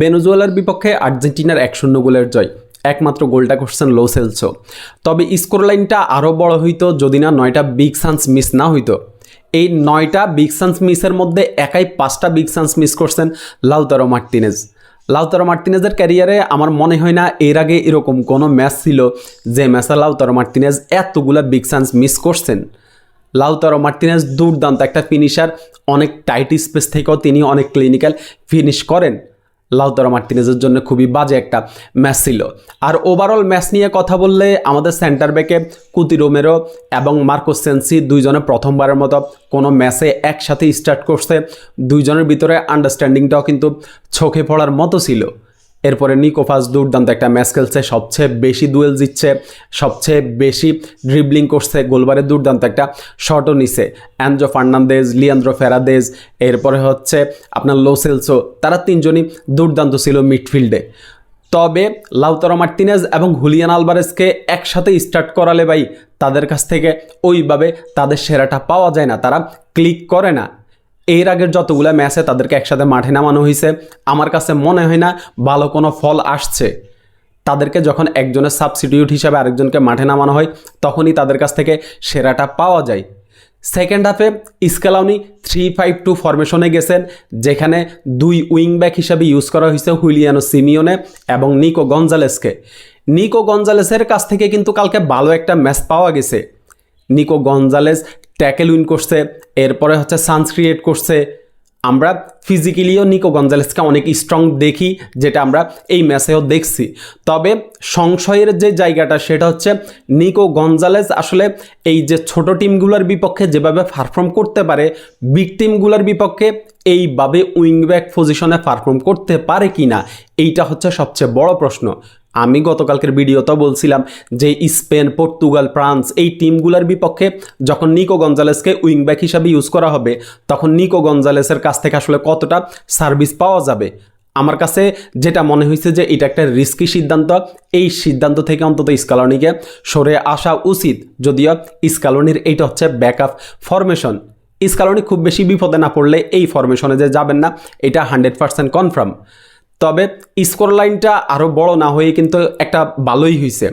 বেনুজুয়েলার বিপক্ষে আর্জেন্টিনার এক শূন্য গোলের জয়। একমাত্র গোলটা করছেন লো সেলসো। তবে স্কোর লাইনটা আরও বড় হইতো যদি না নয়টা বিগ সান্স মিস না হইতো। এই নয়টা বিগ সান্স মিসের মধ্যে একাই পাঁচটা বিগ সান্স মিস করছেন লাউতারো মার্টিনেজ। লাউতারো মার্টিনেজের ক্যারিয়ারে আমার মনে হয় না এর আগে এরকম কোনো ম্যাচ ছিল যে ম্যাচে লাউতারো মার্টিনেজ এতগুলা বিগ সান্স মিস করছেন। লাউতারো মার্টিনেজ দুর্দান্ত একটা ফিনিশার অনেক টাইট স্পেস থেকেও তিনি অনেক ক্লিনিক্যাল ফিনিশ করেন। লাউতারো মার্টিনেজের জন্য খুবই বাজে একটা ম্যাচ ছিল। আর ওভারঅল ম্যাচ নিয়ে কথা বললে আমাদের সেন্টার ব্যাকে কুতি রোমেরো এবং মার্কোস সেন্সি দুইজনে প্রথমবারের মতো কোনো ম্যাচে একসাথে স্টার্ট করছে। দুইজনের ভিতরে আন্ডারস্ট্যান্ডিংটাও কিন্তু চোখে পড়ার মতো ছিল। এরপরে নিকোফাস দুর্দান্ত একটা ম্যাচ খেলছে, সবচেয়ে বেশি দুয়েল জিতছে, সবচেয়ে বেশি ড্রিবলিং করছে গোলবারে দুর্দান্ত একটা শটও নিছে। অ্যান্ড্রো ফার্নান্দেজ লিয়ান্দ্রো ফেরাদেজ এরপরে হচ্ছে আপনার লোসেলসো তারা তিনজনই দুর্দান্ত ছিল মিডফিল্ডে তবে লাউতারো মার্টিনেজ এবং হুলিয়ান আলবারেসকে একসাথে স্টার্ট করালে ভাই, তাদের কাছ থেকে ওইভাবে তাদের সেরাটা পাওয়া যায় না, তারা ক্লিক করে না। এর আগের যতগুলো ম্যাচে তাদেরকে একসাথে মাঠে নামানো হয়েছে আমার কাছে মনে হয় না ভালো কোনো ফল আসছে। তাদেরকে যখন একজনের সাবস্টিটিউট হিসাবে আরেকজনকে মাঠে নামানো হয়, তখনই তাদের কাছ থেকে সেরাটা পাওয়া যায়। সেকেন্ড হাফে ইস্কালাউনি থ্রি ফাইভ টু ফরমেশনে গেছেন, যেখানে দুই উইং ব্যাক হিসাবে ইউজ করা হয়েছে হুইলিয়ানো সিমিওনে এবং নিকো গঞ্জালেসকে নিকো গঞ্জালেসের কাছ থেকে কিন্তু কালকে ভালো একটা ম্যাচ পাওয়া গেছে। নিকো গঞ্জালেস ট্যাকেল উইন করছে, এরপরে হচ্ছে সান্স ক্রিয়েট করছে। আমরা ফিজিক্যালিও নিকো গঞ্জালেসকে অনেক স্ট্রং দেখি, যেটা আমরা এই ম্যাচেও দেখছি। তবে সংশয়ের যে জায়গাটা, সেটা হচ্ছে নিকো গঞ্জালেস আসলে এই যে ছোট টিমগুলোর বিপক্ষে যেভাবে পারফর্ম করতে পারে বিগ টিমগুলোর বিপক্ষে এইভাবে উইংব্যাক পজিশনে পারফর্ম করতে পারে কি না এইটা হচ্ছে সবচেয়ে বড় প্রশ্ন। আমি গতকালকের ভিডিওতেও বলছিলাম যে স্পেন, পর্তুগাল, ফ্রান্স এই টিমগুলোর বিপক্ষে যখন নিকো গঞ্জালেসকে উইংব্যাক হিসাবে ইউজ করা হবে, তখন নিকো গঞ্জালেসের কাছ থেকে আসলে কতটা সার্ভিস পাওয়া যাবে? আমার কাছে যেটা মনে হয়েছে যে এটা একটা রিস্কি সিদ্ধান্ত। এই সিদ্ধান্ত থেকে অন্তত স্কালনিকে সরে আসা উচিত। যদিও স্কালনির এইটা হচ্ছে ব্যাকআপ ফরমেশন স্কালনি খুব বেশি বিপদে না পড়লে এই ফরমেশনে যে যাবেন না, এটা হান্ড্রেড পার্সেন্ট কনফার্ম তবে স্কোর লাইনটা আরও বড় না হয়ে কিন্তু একটা ভালোই হয়েছে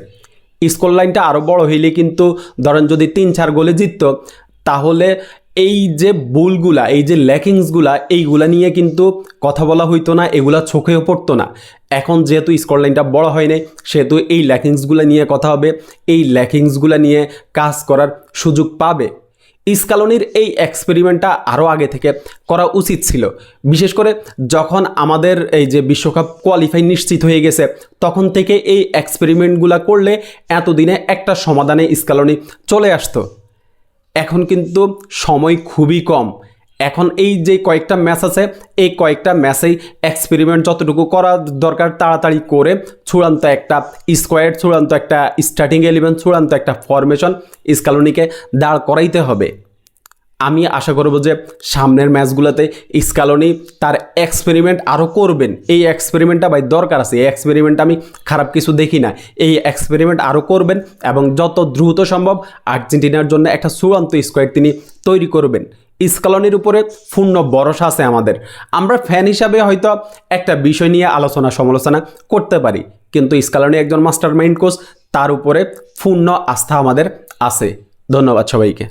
স্কোর লাইনটা আরও বড় হইলে কিন্তু ধরেন যদি তিন চার গোলে জিততো, তাহলে এই যে বুলগুলা এই যে ল্যাকিংসগুলা, এইগুলা নিয়ে কিন্তু কথা বলা হইতো না, এগুলা চোখেও পড়তো না। এখন যেহেতু স্কোর লাইনটা বড় হয় নাই, সেহেতু এই ল্যাকিংসগুলো নিয়ে কথা হবে, এই ল্যাকিংসগুলো নিয়ে কাজ করার সুযোগ পাবে। ইস্কালনির এই এক্সপেরিমেন্টটা আরও আগে থেকে করা উচিত ছিল। বিশেষ করে যখন আমাদের এই যে বিশ্বকাপ কোয়ালিফাই নিশ্চিত হয়ে গেছে, তখন থেকে এই এক্সপেরিমেন্টগুলো করলে এতদিনে একটা সমাধানে ইস্কালনি চলে আসতো। এখন কিন্তু সময় খুবই কম। এখন এই যে কয়েকটা ম্যাচ আছে, এই কয়েকটা ম্যাচেই এক্সপেরিমেন্ট যতটুকু করা দরকার তাড়াতাড়ি করে চূড়ান্ত একটা স্কোয়াড চূড়ান্ত একটা স্টার্টিং এলিভেন চূড়ান্ত একটা ফরমেশন স্কালনিকে দাঁড় করাইতে হবে। আমি আশা করব যে সামনের ম্যাচগুলোতে স্কালনি তার এক্সপেরিমেন্ট আরও করবেন। এই এক্সপেরিমেন্টটা ভাই দরকার আছে। এই এক্সপেরিমেন্ট আমি খারাপ কিছু দেখি না। এই এক্সপেরিমেন্ট আরও করবেন এবং যত দ্রুত সম্ভব আর্জেন্টিনার জন্য একটা চূড়ান্ত স্কোয়াড তিনি তৈরি করবেন। স্কালনির উপরে পূর্ণ ভরসা আছে আমাদের। আমরা ফ্যান হিসাবে হয়তো একটা বিষয় নিয়ে আলোচনা সমালোচনা করতে পারি, কিন্তু স্কলনি একজন মাস্টার মাইন্ড কোচ তার উপরে পূর্ণ আস্থা আমাদের আছে। ধন্যবাদ সবাইকে।